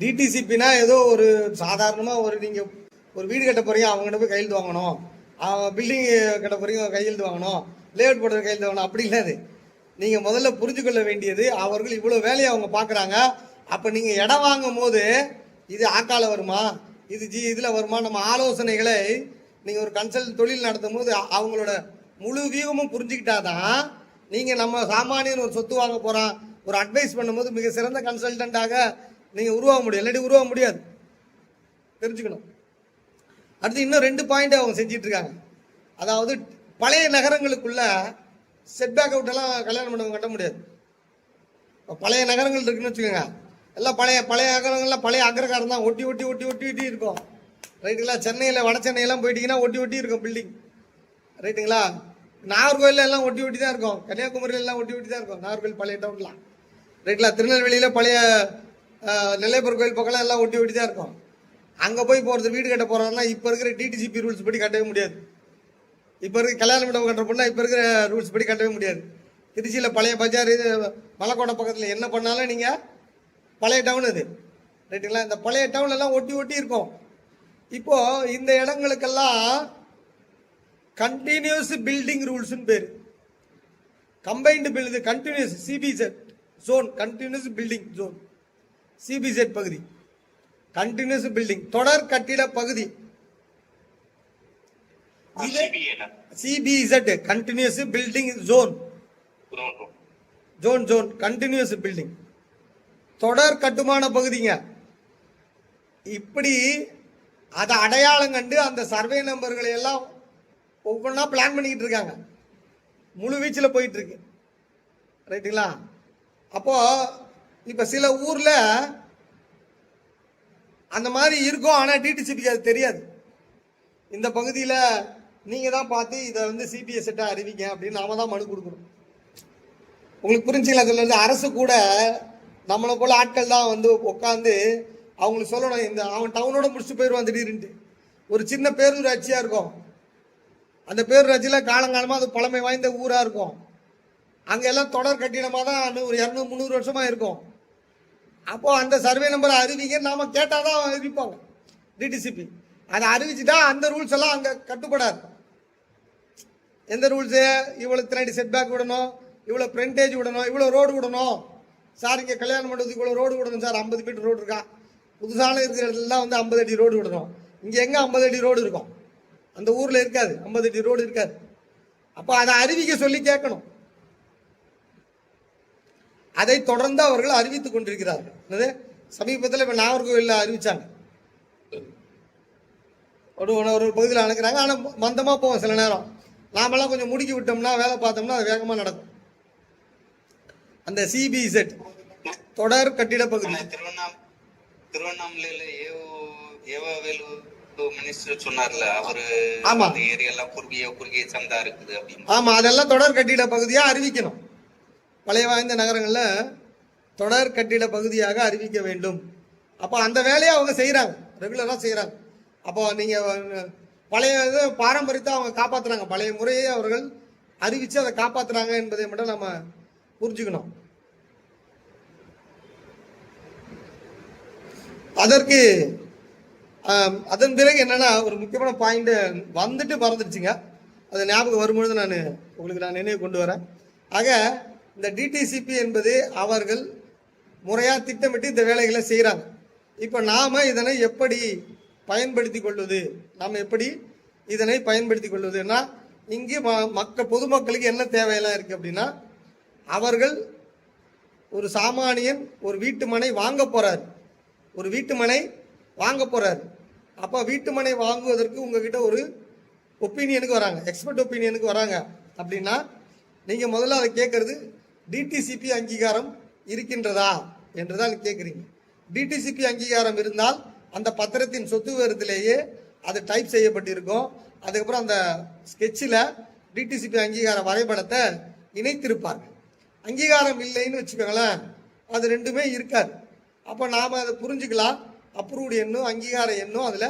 டிடிசிபினா ஏதோ ஒரு சாதாரணமாக ஒரு நீங்கள் ஒரு வீடு கட்ட போறீங்க அவங்ககிட்ட போய் கையெழுத்து வாங்கணும். பில்டிங் கட்ட போறீங்க கையெழுத்து வாங்கணும். லேஅவுட் போடுறது கையெழுத்து வாங்கணும். அப்படி இல்லை நீங்கள் முதல்ல புரிஞ்சு கொள்ள வேண்டியது அவர்கள் இவ்வளோ வேலையை அவங்க பார்க்குறாங்க. அப்போ நீங்கள் இடம் வாங்கும் போது இது ஆக்கால வருமா? இது ஜி இதில் வருமா? நம்ம ஆலோசனைகளை நீங்கள் ஒரு கன்சல்ட் தொழில் நடத்தும் போது அவங்களோட முழு வியூகமும் புரிஞ்சுக்கிட்டாதான் நீங்கள் நம்ம சாமானியன் ஒரு சொத்து வாங்க போகிறோம் ஒரு அட்வைஸ் பண்ணும்போது மிக சிறந்த கன்சல்டண்ட்டாக நீங்கள் உருவாக முடியும் இல்லாட்டி உருவாக முடியாது. தெரிஞ்சுக்கணும். அடுத்து இன்னும் ரெண்டு பாயிண்ட் அவங்க செஞ்சிட்டு இருக்காங்க அதாவது பழைய நகரங்களுக்குள்ள செட்பேக் அவுட் எல்லாம் கல்யாணம் பண்ண கட்ட முடியாது. பழைய நகரங்கள் இருக்குன்னு வச்சுக்கோங்க. எல்லாம் பழைய பழைய நகரங்கள்லாம் பழைய அக்ரகாரம் தான். ஒட்டி ஒட்டி ஒட்டி ஒட்டி ஒட்டி இருக்கும். ரைட்டுங்களா சென்னையில் வட சென்னையெல்லாம் போயிட்டீங்கன்னா ஒட்டி ஒட்டி இருக்கும் பில்டிங் ரைட்டுங்களா நாகர்கோயில்ல எல்லாம் ஒட்டி ஒட்டி தான் இருக்கும். கன்னியாகுமரியில எல்லாம் ஒட்டி ஒட்டி தான் இருக்கும். நாகர்கோவில் பழைய டவுன்லாம் ரைட்டுங்களா திருநெல்வேலியில் பழைய நெல்லையப்பர் கோயில் பக்கம்லாம் எல்லாம் ஒட்டி ஒட்டி தான் இருக்கும். அங்கே போய் போகிறது வீடு கட்ட போகிறோம்னா இப்போ இருக்கிற டிடிசிபி ரூல்ஸ் படி கட்டவே முடியாது. இப்போ இருக்கிற கல்யாண மண்டபம் கட்டுற இப்போ இருக்கிற ரூல்ஸ் படி கட்டவே முடியாது. திருச்சியில் பழைய பஜார் இது மலைக்கோட்டை பக்கத்தில் என்ன பண்ணாலும் நீங்கள் பழைய டவுன் அது. ரைட்டுங்களா இந்த பழைய டவுன்லாம் ஒட்டி ஒட்டி இருக்கும். இப்போ இந்த இடங்களுக்கெல்லாம் கண்டினியூஸ் பில்டிங் ரூல்ஸ்னு பேர். கம்பைன்டு பில்டு கண்டினியூஸ் சிபிசெட் ஜோன் கண்டினியூஸ் பில்டிங் ஜோன் சிபிசெட் பகுதி. கண்டினியூஸ் பில்டிங் தொடர் கட்டிட பகுதி. இது சிபிசெட் continuous building zone zone zone continuous building தொடர் கட்டுமான பகுதிங்க. இப்படி அதை அடையாளம் கண்டு அந்த சர்வே நம்பர்களை எல்லாம் ஒவ்வொன்றா பிளான் பண்ணிக்கிட்டு இருக்காங்க. முழு வீச்சில் போயிட்டு இருக்கு. ரைட்டுங்களா அப்போ இப்போ சில ஊரில் அந்த மாதிரி இருக்கும் ஆனால் டிடிசிபிக்கு அது தெரியாது. இந்த பகுதியில் நீங்கள் தான் பார்த்து இதை வந்து சிபிஎஸ் செட்டாக அறிவிங்க அப்படின்னு நாம தான் மனு கொடுக்கணும். உங்களுக்கு புரிஞ்சுங்களா? சொல்லுறது அரசு கூட நம்மளை போல் ஆட்கள் தான் வந்து உட்காந்து அவங்களுக்கு சொல்லணும் இந்த அவன் டவுனோட முடிச்சுட்டு போயிடுவான் திடீர்னுட்டு. ஒரு சின்ன பேரூராட்சியாக இருக்கும். அந்த பேரூராட்சியில் காலங்காலமாக அது பழமை வாய்ந்த ஊராக இருக்கும். அங்கே எல்லாம் தொடர் கட்டிடமாக தான் ஒரு இரநூறு முந்நூறு வருஷமாக இருக்கும். அப்போ அந்த சர்வே நம்பரை அறிவிங்க நாம கேட்டால் தான் அறிவிப்பாங்க டிடிசிபி அதை அறிவிச்சுட்டா அந்த ரூல்ஸ் எல்லாம் அங்கே கட்டுப்படாது. எந்த ரூல்ஸு இவ்வளோ தினாடி செட்பேக் விடணும் இவ்வளோ ஃப்ரண்டேஜ் விடணும் இவ்வளோ ரோடு விடணும். சார் இங்கே கல்யாணம் பண்ணுறதுக்கு இவ்வளோ ரோடு விடணும் சார் ஐம்பது மீட்டர் ரோடு இருக்கா? புதுசான இருக்கிற இடத்துலலாம் வந்து ஐம்பது அடி ரோடு விடணும். இங்கே எங்கே ஐம்பது அடி ரோடு இருக்கும்? அந்த ஊரில் இருக்காது. ஐம்பது அடி ரோடு இருக்காது. அப்போ அதை அறிவிக்க சொல்லி கேட்கணும். அதை தொடர்ந்து அவர்கள் அறிவித்துக் கொண்டிருக்கிறார்கள். என்னது? சமீபத்தில் இப்போ நாகர்கோவிலில் அறிவிச்சாங்க. ஒரு ஒரு ஒரு பகுதியில் அனுக்கிறாங்க ஆனால் மந்தமாக போவோம் சில நேரம். நாமெல்லாம் கொஞ்சம் முடுக்கி விட்டோம்னா வேலை பார்த்தோம்னா அது வேகமாக நடக்கும். அந்த சிபிசெட் தொடர் கட்டிட பகுதி. திருவண்ணாமலையில ஏவோ ஏவாவேலு மினிஸ்டர் சொன்னார்ல அவரு ஆமா. அந்த ஏரியாலாம் குறுகிய குறுகிய சந்தா இருக்குது அப்படின்னு. ஆமாம் அதெல்லாம் தொடர் கட்டிட பகுதியாக அறிவிக்கணும். பழைய வாய்ந்த நகரங்களில் தொடர் கட்டிட பகுதியாக அறிவிக்க வேண்டும். அப்போ அந்த வேலையை அவங்க செய்கிறாங்க ரெகுலராக செய்கிறாங்க அப்போ நீங்கள் பழைய இது பாரம்பரியத்தை அவங்க காப்பாற்றுறாங்க பழைய முறையை அவர்கள் அறிவித்து அதை காப்பாற்றுறாங்க என்பதை மட்டும் நம்ம புரிஞ்சுக்கணும். அதற்கு அதன் பிறகு என்னென்னா ஒரு முக்கியமான பாயிண்ட்டு வந்துட்டு மறந்துடுச்சுங்க அது ஞாபகம் வரும்பொழுது நான் உங்களுக்கு நான் நினைவு கொண்டு வரேன். ஆக இந்த டிடிசிபி என்பது அவர்கள் முறையாக திட்டமிட்டு இந்த வேலைகளை செய்கிறாங்க இப்போ நாம் இதனை எப்படி பயன்படுத்தி கொள்வது? நாம் எப்படி இதனை பயன்படுத்தி கொள்வதுன்னா இங்கே ம மக்க பொதுமக்களுக்கு என்ன தேவையெல்லாம் இருக்குது அப்படின்னா அவர்கள் ஒரு சாமானியன் ஒரு வீட்டு மனை வாங்க போகிறார் ஒரு வீட்டு மனை வாங்க போகிறார் அப்போ வீட்டு மனை வாங்குவதற்கு உங்ககிட்ட ஒரு ஒப்பீனியனுக்கு வராங்க. எக்ஸ்பர்ட் ஒப்பீனியனுக்கு வராங்க. அப்படின்னா நீங்கள் முதல்ல அதை கேட்குறது டிடிசிபி அங்கீகாரம் இருக்கின்றதா என்று தான் கேட்குறீங்க டிடிசிபி அங்கீகாரம் இருந்தால் அந்த பத்திரத்தின் சொத்து விவரத்திலேயே அது டைப் செய்யப்பட்டிருக்கும். அதுக்கப்புறம் அந்த ஸ்கெட்சில் டிடிசிபி அங்கீகார வரைபடத்தை இணைத்திருப்பார்கள். அங்கீகாரம் இல்லைன்னு வச்சுக்கோங்களேன் அது ரெண்டுமே இருக்காது. அப்போ நாம் அதை புரிஞ்சுக்கலாம். அப்ரூவ்டு எண்ணும் அங்கீகார எண்ணும் அதில்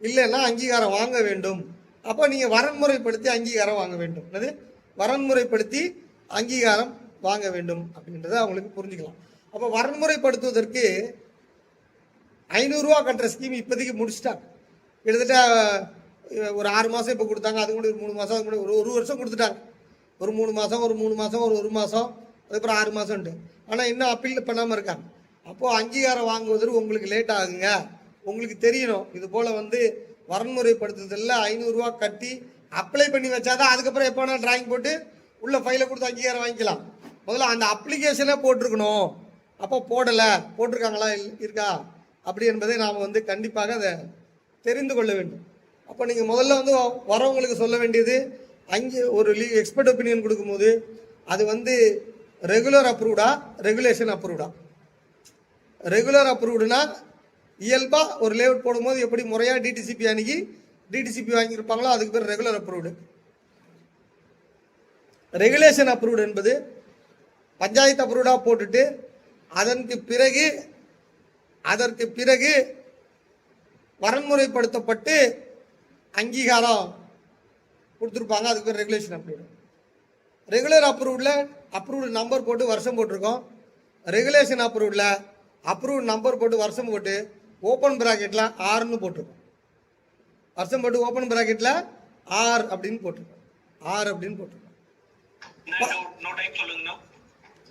இல்லைன்னா அங்கீகாரம் வாங்க வேண்டும். அப்போ நீங்கள் வரன்முறைப்படுத்தி அங்கீகாரம் வாங்க வேண்டும். என்னது? வரன்முறைப்படுத்தி அங்கீகாரம் வாங்க வேண்டும் அப்படின்றத அவங்களுக்கு புரிஞ்சுக்கலாம். அப்போ வரன்முறைப்படுத்துவதற்கு ஐநூறுரூவா கட்டுற ஸ்கீம் இப்போதைக்கு முடிச்சிட்டாங்க. கிட்டத்தட்ட ஒரு ஆறு மாதம் இப்போ கொடுத்தாங்க. அது கூட ஒரு மூணு மாதம் கூட ஒரு ஒரு வருஷம் கொடுத்துட்டாங்க. ஒரு மூணு மாதம் ஒரு மூணு மாதம் ஒரு ஒரு மாதம் அதுக்கப்புறம் ஆறு மாதம்ட்டு ஆனால் இன்னும் அப்பீல் பண்ணாமல் இருக்காங்க. அப்போது அங்கீகாரம் வாங்குவதற்கு உங்களுக்கு லேட் ஆகுங்க. உங்களுக்கு தெரியணும். இது போல் வந்து வரன்முறைப்படுத்துதலில் ஐநூறுரூவா கட்டி அப்ளை பண்ணி வச்சாதான் அதுக்கப்புறம் எப்போ வேணால் டிராயிங் போட்டு உள்ள ஃபைலை கொடுத்து அங்கீகாரம் வாங்கிக்கலாம். முதல்ல அந்த அப்ளிகேஷனே போட்டிருக்கணும். அப்போ போடலை. போட்டிருக்காங்களா? இல்- இருக்கா? அப்படி என்பதை நாம் வந்து கண்டிப்பாக அதை தெரிந்து கொள்ள வேண்டும். அப்போ நீங்கள் முதல்ல வந்து வரவங்களுக்கு சொல்ல வேண்டியது அங்கே ஒரு லீ எக்ஸ்பர்ட் ஒப்பீனியன் கொடுக்கும்போது அது வந்து ரெகுலர் அப்ரூவ்டா ரெகுலேஷன் அப்ரூவ்டா ரெகுலர் அப்ரூவ்டுனா இயல்பாக ஒரு லேஅவுட் போடும்போது எப்படி முறையாக டிடிசிபி அணுகி டிடிசிபி வாங்கியிருப்பாங்களோ அதுக்கு பேர் ரெகுலர் அப்ரூவ்டு ரெகுலேஷன் அப்ரூவ்டு என்பது பஞ்சாயத்து அப்ரூவ்டாக போட்டுட்டு அதற்கு பிறகு அதற்கு பிறகு வரன்முறைப்படுத்தப்பட்டு அங்கீகாரம் கொடுத்துருப்பாங்க. அதுக்கு பேர் ரெகுலேஷன் அப்ரூவ்டு ரெகுலர் அப்ரூவ்டில் அப்ரூவ்டு நம்பர் போட்டு வருஷம் போட்டிருக்கோம். ரெகுலேஷன் அப்ரூவ்டில் அப்ரூவ்ட் நம்பர் போட்டு வருஷம் போட்டு ஓப்பன் ப்ராக்கெட்டில் ஆறுன்னு போட்டிருக்கோம். வருஷம் போட்டு ஓப்பன் ப்ராக்கெட்டில் ஆர் அப்படின்னு போட்டிருக்கோம். ஆர் அப்படின்னு போட்டிருக்கோம்.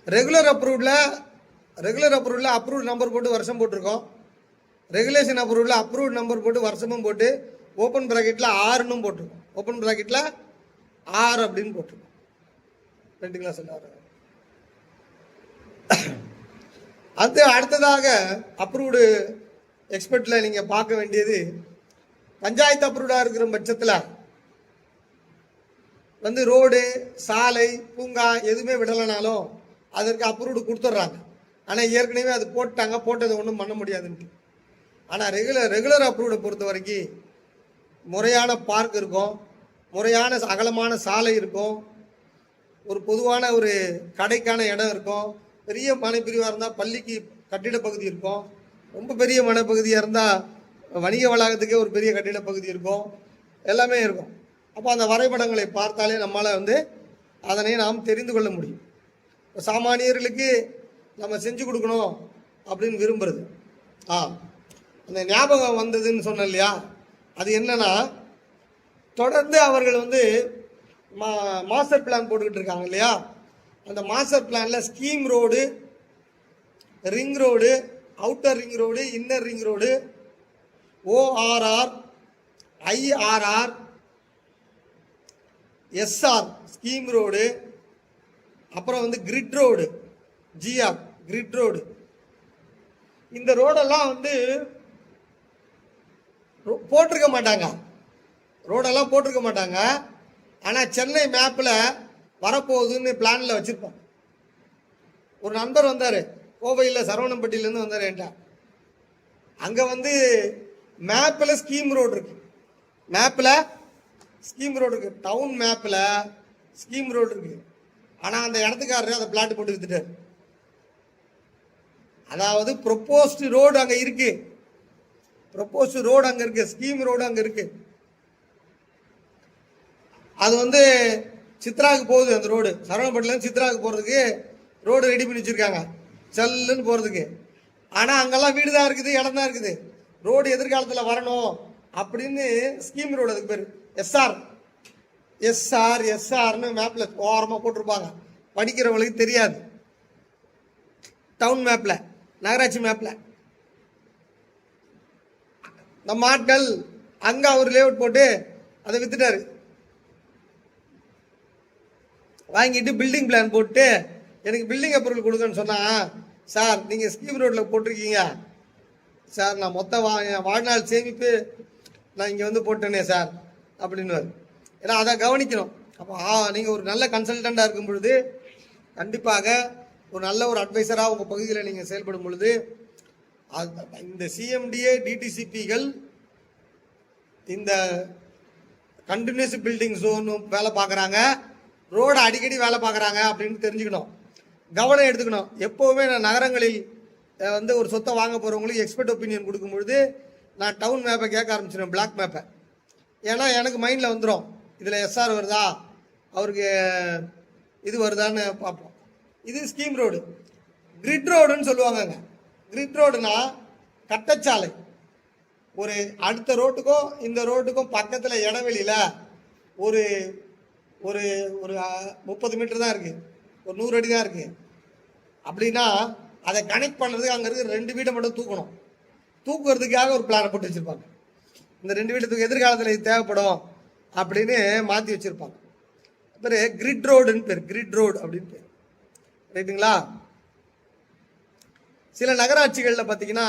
ரெகுலர் அப்ரூவ்டில் ரெகுலர் அப்ரூவ்டில் அப்ரூவ்ட் நம்பர் போட்டு வருஷம் போட்டிருக்கோம். ரெகுலேஷன் அப்ரூவ்டில் அப்ரூவ்ட் நம்பர் போட்டு வருஷமும் போட்டு ஓப்பன் ப்ராக்கெட்டில் ஆறுன்னு போட்டிருக்கோம். ஓப்பன் ப்ராக்கெட்டில் ஆறு அப்படின்னு போட்டிருக்கோம். ரெண்டுங்களா சொன்னார்? அது அடுத்ததாக அப்ரூவ்டு எக்ஸ்பர்ட்டில் நீங்கள் பார்க்க வேண்டியது பஞ்சாயத்து அப்ரூவ்டாக இருக்கிற பட்சத்தில் வந்து ரோடு சாலை பூங்கா எதுவுமே விடலைனாலும் அதற்கு அப்ரூவ்டு கொடுத்துட்றாங்க. ஆனால் ஏற்கனவே அது போட்டாங்க போட்டதை ஒன்றும் பண்ண முடியாதுன்ட்டு. ஆனால் ரெகுலர் ரெகுலர் அப்ரூவ்டை பொறுத்த வரைக்கும் முறையான பார்க் இருக்கும் முறையான அகலமான சாலை இருக்கும் ஒரு பொதுவான ஒரு கடைக்கான இடம் இருக்கும் பெரிய மனைப்பிரிவாக இருந்தால் பள்ளிக்கு கட்டிட பகுதி இருக்கும் ரொம்ப பெரிய மனைப்பகுதியாக இருந்தால் வணிக வளாகத்துக்கே ஒரு பெரிய கட்டிட பகுதி இருக்கும் எல்லாமே இருக்கும். அப்போ அந்த வரைபடங்களை பார்த்தாலே நம்மளால் வந்து அதனை நாம் தெரிந்து கொள்ள முடியும். சாமானியர்களுக்கு நம்ம செஞ்சு கொடுக்கணும் அப்படின்னு விரும்புறது. ஆ அந்த ஞாபகம் வந்ததுன்னு சொன்னேன் இல்லையா? அது என்னன்னா தொடர்ந்து அவர்கள் வந்து மா மாஸ்டர் பிளான் போட்டுக்கிட்டு இருக்காங்க இல்லையா? அந்த மாஸ்டர் பிளானில் scheme road ring road outer ring road inner ring road ORR IRR SR scheme road அப்புறம் வந்து கிரிட் ரோடு ஜிஆப் கிரிட் ரோடு இந்த ரோடெல்லாம் வந்து ரோ- போட்டிருக்க மாட்டாங்க. ரோடெல்லாம் போட்டிருக்க மாட்டாங்க. ஆனால் சென்னை மேப்பில் வரப்போகுதுன்னு பிளானில் வச்சுருப்பான் ஒரு நண்பர் வந்தார். கோவையில் சரவணம்பட்டியிலேருந்து வந்தார் என்கிட்ட. அங்கே வந்து மேப்பில் ஸ்கீம் ரோடு இருக்கு. மேப்பில் ஸ்கீம் ரோடு இருக்கு. டவுன் மேப்பில் ஸ்கீம் ரோடு இருக்குது ஆனால் அந்த இடத்துக்காரரு அதை பிளாட் போட்டு வித்துட்டார். அதாவது ப்ரொப்போஸ்டு ரோடு அங்கே இருக்கு. ப்ரொப்போஸ்டு ரோடு அங்கே இருக்கு. ஸ்கீம் ரோடு அங்கே இருக்கு. அது வந்து சித்ராவுக்கு போகுது அந்த ரோடு சரவணப்பட்டிலேருந்து சித்ராவுக்கு போகிறதுக்கு ரோடு ரெடி பண்ணி வச்சுருக்காங்க. செல்லுன்னு போகிறதுக்கு ஆனால் அங்கெல்லாம் வீடு தான் இருக்குது இடம் தான் இருக்குது. ரோடு எதிர்காலத்தில் வரணும் அப்படின்னு ஸ்கீம் ரோடு அதுக்கு பேர். எஸ்ஆர் எஸ்ஆர் எஸ்ஆர்னு மேப்பில் ஓரமாக போட்டிருப்பாங்க. படிக்கிறவங்களுக்கு தெரியாது. டவுன் மேப்பில் நகராட்சி மேப்பில் நம்ம ஆட்கள் அங்கே அவர் லேஅவுட் போட்டு அதை வித்துட்டாரு. வாங்கிட்டு பில்டிங் பிளான் போட்டு எனக்கு பில்டிங் அப்ரூவல் கொடுங்கன்னு சொன்னா சார் நீங்கள் ஸ்கீம் ரோட்டில் போட்டிருக்கீங்க. சார் நான் மொத்த வா என் வாழ்நாள் சேமிப்பு நான் இங்கே வந்து போட்டேனே சார் அப்படின்னு ஏன்னா அதை கவனிக்கணும். அப்போ நீங்கள் ஒரு நல்ல கன்சல்டண்ட்டாக இருக்கும் பொழுது கண்டிப்பாக ஒரு நல்ல ஒரு அட்வைசராக உங்கள் பகுதியில் நீங்கள் செயல்படும் பொழுது அது இந்த சிஎம்டிஏ டிடிசிபிகள் இந்த கண்டினியூஸ் பில்டிங் ஜோனும் வேலை பார்க்குறாங்க. ரோடு அடிக்கடி வேலை பார்க்குறாங்க அப்படின்னு தெரிஞ்சுக்கணும். கவனம் எடுத்துக்கணும். எப்போவுமே நான் நகரங்களில் வந்து ஒரு சொத்தை வாங்க போகிறவங்களுக்கு எக்ஸ்பர்ட் ஒப்பீனியன் கொடுக்கும் பொழுது நான் டவுன் மேப்பை கேட்க ஆரம்பிச்சிடுவேன் பிளாக் மேப்பை ஏன்னா எனக்கு மைண்டில் வந்துடும் இதில் எஸ்ஆர் வருதா? அவருக்கு இது வருதான்னு பார்ப்போம். இது ஸ்கீம் ரோடு கிரிட் ரோடுன்னு சொல்லுவாங்கங்க. கிரிட் ரோடுனா கட்டச்சாலை. ஒரு அடுத்த ரோட்டுக்கும் இந்த ரோட்டுக்கும் பக்கத்தில் இடைவெளியில் ஒரு ஒரு ஒரு முப்பது மீட்டர் தான் இருக்குது ஒரு நூறு அடி தான் இருக்குது அப்படின்னா அதை கனெக்ட் பண்ணுறதுக்கு அங்கே இருக்கிற ரெண்டு வீட்டை மட்டும் தூக்கணும். தூக்குறதுக்காக ஒரு பிளானை போட்டு வச்சுருப்பாங்க. இந்த ரெண்டு வீட்டுக்கு எதிர்காலத்தில் இது தேவைப்படும். அப்படின்னு மாற்றி வச்சுருப்பாங்க. பேர் கிரிட் ரோடுன்னு பேர் கிரிட் ரோடு அப்படின்னு பேர். ரைட்டுங்களா சில நகராட்சிகளில் பார்த்தீங்கன்னா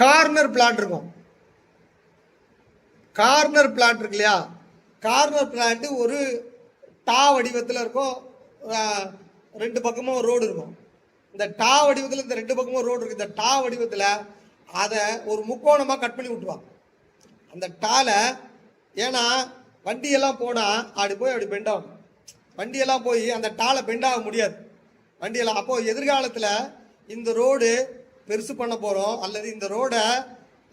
கார்னர் பிளாட் இருக்கும். கார்னர் பிளாட் இருக்கு இல்லையா? கார்னர் பிளாட் ஒரு டா வடிவத்தில் இருக்கும். ரெண்டு பக்கமும் ரோடு இருக்கும். இந்த டா வடிவத்தில் இந்த ரெண்டு பக்கமும் ரோடு இருக்கு. இந்த டா வடிவத்தில் அதை ஒரு முக்கோணமாக கட் பண்ணி விட்டுருவாங்க. அந்த டாலை ஏன்னா வண்டியெல்லாம் போனால் அப்படி போய் அப்படி பெண்ட் ஆகும். வண்டியெல்லாம் போய் அந்த டாலை பெண்ட் ஆக முடியாது. வண்டியெல்லாம் அப்போது எதிர்காலத்தில் இந்த ரோடு பெருசு பண்ண போகிறோம் அல்லது இந்த ரோடை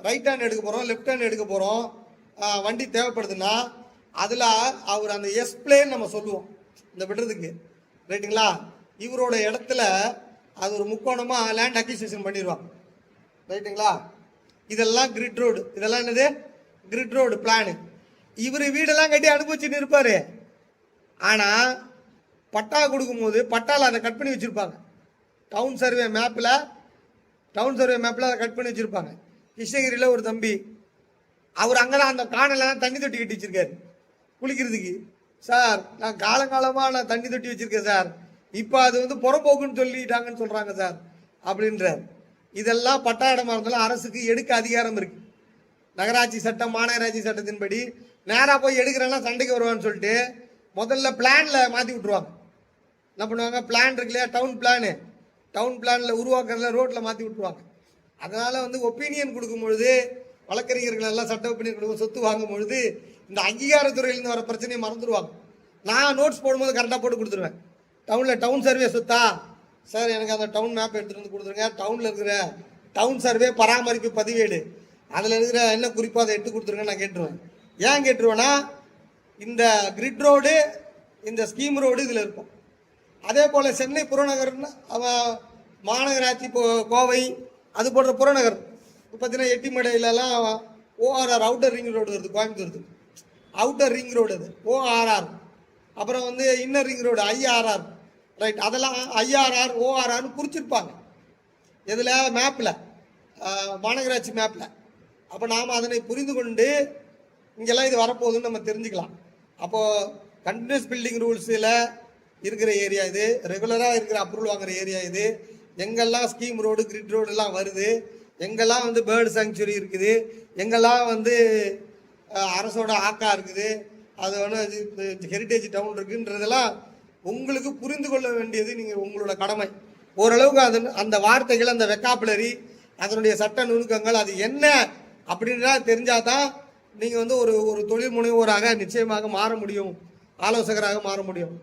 ரைட் ஹேண்ட் எடுக்க போகிறோம் லெஃப்ட் ஹேண்ட் எடுக்க போகிறோம் வண்டி தேவைப்படுதுன்னா அதில் அவர் அந்த எஸ்பிளேன்னு நம்ம சொல்லுவோம். இந்த விடுறதுக்கு. ரைட்டுங்களா இவரோட இடத்துல அது ஒரு முக்கோணமாக லேண்ட் அக்யூசியேஷன் பண்ணிடுவாங்க ரைட்டுங்களா இதெல்லாம் கிரிட் ரோடு இதெல்லாம் என்னது? கிரிட் ரோடு பிளானு இவர் வீடெல்லாம் கட்டி அனுபவிச்சுட்டு இருப்பார். ஆனால் பட்டா கொடுக்கும்போது பட்டாவில் அதை கட் பண்ணி வச்சுருப்பாங்க. டவுன் சர்வே மேப்பில் டவுன் சர்வே மேப்பில் அதை கட் பண்ணி வச்சுருப்பாங்க. கிருஷ்ணகிரியில் ஒரு தம்பி அவர் அங்கே தான் அந்த காணல தான் தண்ணி தொட்டி கட்டி வச்சுருக்காரு. குளிக்கிறதுக்கு. சார் நான் காலங்காலமாக நான் தண்ணி தொட்டி வச்சுருக்கேன் சார். இப்போ அது வந்து புறம்போக்குன்னு சொல்லிட்டாங்கன்னு சொல்கிறாங்க சார். அப்படின்றார். இதெல்லாம் பட்டா இடமா இருந்தாலும் அரசுக்கு எடுக்க அதிகாரம் இருக்குது நகராட்சி சட்டம் மாநகராட்சி சட்டத்தின்படி நேராக போய் எடுக்கிறேன்னா சண்டைக்கு வருவான்னு சொல்லிட்டு முதல்ல பிளானில் மாற்றி விட்ருவாங்க என்ன பண்ணுவாங்க? பிளான் இருக்கு இல்லையா? டவுன் பிளானு டவுன் பிளானில் உருவாக்குறதுல ரோட்டில் மாற்றி விட்ருவாங்க அதனால் வந்து ஒப்பீனியன் கொடுக்கும்பொழுது வழக்கறிஞர்கள் எல்லாம் சட்ட ஒப்பீனியன் கொடுக்கும் சொத்து வாங்கும் பொழுது இந்த அங்கீகாரத்துறையிலேருந்து வர பிரச்சனையை மறந்துடுவாங்க நான் நோட்ஸ் போடும்போது கரெக்டாக போட்டு கொடுத்துருவேன். டவுனில் டவுன் சர்வே சொத்தா? சார் எனக்கு அந்த டவுன் மேப் எடுத்துகிட்டு வந்து கொடுத்துருங்க. டவுனில் இருக்கிற டவுன் சர்வே பராமரிப்பு பதிவேடு. அதில் இருக்கிற என்ன குறிப்பாக அதை எடுத்து கொடுத்துருங்க நான் கேட்டுருவேன். ஏன் கேட்டுருவேன்னா இந்த கிரிட் ரோடு இந்த ஸ்கீம் ரோடு இதில் இருக்கும். அதே போல் சென்னை புறநகர்னா அவன் மாநகராட்சி போ கோவை அது போன்ற புறநகர். இப்போ பார்த்தீங்கன்னா எட்டிமடையிலலாம் ஓஆர்ஆர் அவுட்டர் ரிங் ரோடு வருது கோயம்புத்தூருக்கு அவுட்டர் ரிங் ரோடு அது ஓஆர்ஆர் அப்புறம் வந்து inner ring road IRR right அதெல்லாம் ஐஆர்ஆர் ஓஆர்ஆர்னு குறிச்சிருப்பாங்க. இதில் மேப்பில் மாநகராட்சி மேப்பில் அப்போ நாம் அதனை புரிந்து கொண்டு இங்கெல்லாம் இது வரப்போகுதுன்னு நம்ம தெரிஞ்சுக்கலாம். அப்போது கண்டினியூஸ் பில்டிங் ரூல்ஸில் இருக்கிற ஏரியா இது ரெகுலராக இருக்கிற அப்ரூவல் வாங்குற ஏரியா இது எங்கெல்லாம் ஸ்கீம் ரோடு கிரிட் ரோடு எல்லாம் வருது எங்கெல்லாம் வந்து பேர்டு சாங்சுரி இருக்குது எங்கெல்லாம் வந்து அரசோட ஆக்கா இருக்குது அது வந்து ஹெரிட்டேஜ் டவுன் இருக்குன்றதெல்லாம் உங்களுக்கு புரிந்து கொள்ள வேண்டியது நீங்கள் உங்களோட கடமை. ஓரளவுக்கு அது அந்த வார்த்தைகள் அந்த வெக்காப்புலரி அதனுடைய சட்ட நுணுக்கங்கள் அது என்ன அப்படின்றத தெரிஞ்சாதான் நீங்கள் வந்து ஒரு ஒரு தொழில் முனைவோராக நிச்சயமாக மாற முடியும். ஆலோசகராக மாற முடியும்.